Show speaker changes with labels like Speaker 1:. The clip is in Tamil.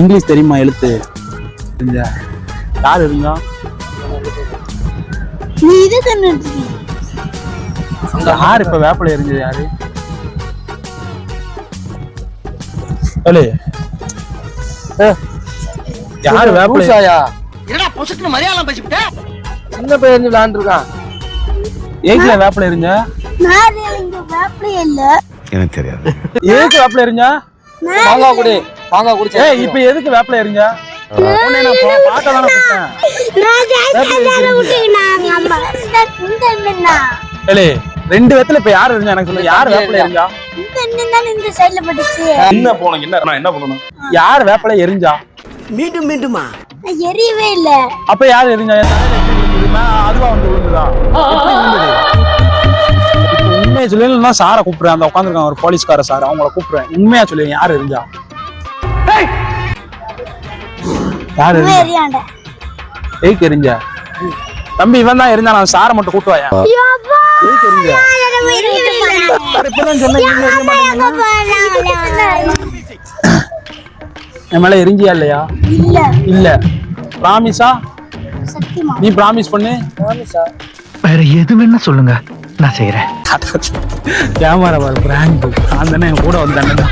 Speaker 1: இங்கிலீஷ் தெரியுமா எழுத்து? யார் இருந்தா?
Speaker 2: நீ இது தின்னுட்டு
Speaker 1: யார் இப்ப வேப்பிலை எரிஞ்சது யாரு? யாரு வேப்பிலை?
Speaker 3: பூசாயா
Speaker 4: என்னடா பொசுக்குன்னு மலையாளம் பேசிவிட்ட?
Speaker 3: சின்ன பையன் விளையாண்டுருக்கான்
Speaker 1: ஏக்குல வேப்பிலை
Speaker 2: வேப்பிலையே இல்ல.
Speaker 5: எனக்கு தெரியாது.
Speaker 1: எதுக்கு வேப்பிலை எரிஞ்சா?
Speaker 3: மாங்காய் குடி. மாங்காய் குடிச்சா
Speaker 1: ஏய் இப்ப எதுக்கு வேப்பிலை எரிஞ்சா உன்னை நான் பா- பார்க்க தானே கூப்பிட்டேன்
Speaker 2: நான் ஜாஸ்தியா விட்டுக்கினாங்க அம்மா இந்த என்னன்னா?
Speaker 1: ஏலே ரெண்டு வேத்துல இப்ப யார் எரிஞ்சா? எனக்கு சொல்லு யார் வேப்பிலை எரிஞ்சா?
Speaker 2: இந்த என்னன்னா இந்த சைடுல பட்டுச்சு.
Speaker 1: என்ன போனோம் என்ன நான் என்ன யார் வேப்பிலை எரிஞ்சா?
Speaker 4: மீண்டும் மீண்டுமா?
Speaker 2: எரியவே இல்ல.
Speaker 1: அப்ப யார்? நான் அதுவா வந்து விழுந்துதா? உண்மையை சொல்லலைன்னா சாரை கூப்பிடுறேன். அந்த உட்காந்துருக்காங்க ஒரு போலீஸ்கார சார். அவங்கள கூப்பிடுறேன். உண்மையா சொல்லு யார் எரிஞ்சா? யார் எரிஞ்சா எரிஞ்சா? தம்பி இவன் தான் எரிஞ்சா நான் சாரை மட்டும் கூட்டுவாயா எதுக்கு எரிஞ்சா? இப்பதான் சொன்னேன் மேல எரிஞ்சியா இல்லையா?
Speaker 2: இல்ல.
Speaker 1: இல்ல. ப்ராமிஸா நீ ப்ராமிஸ் பண்ணு.
Speaker 6: வேற எது வேணா சொல்லுங்க. நான் செய்யறேன்
Speaker 1: கேமரா பிராங்க் அந்த கூட வந்தானே.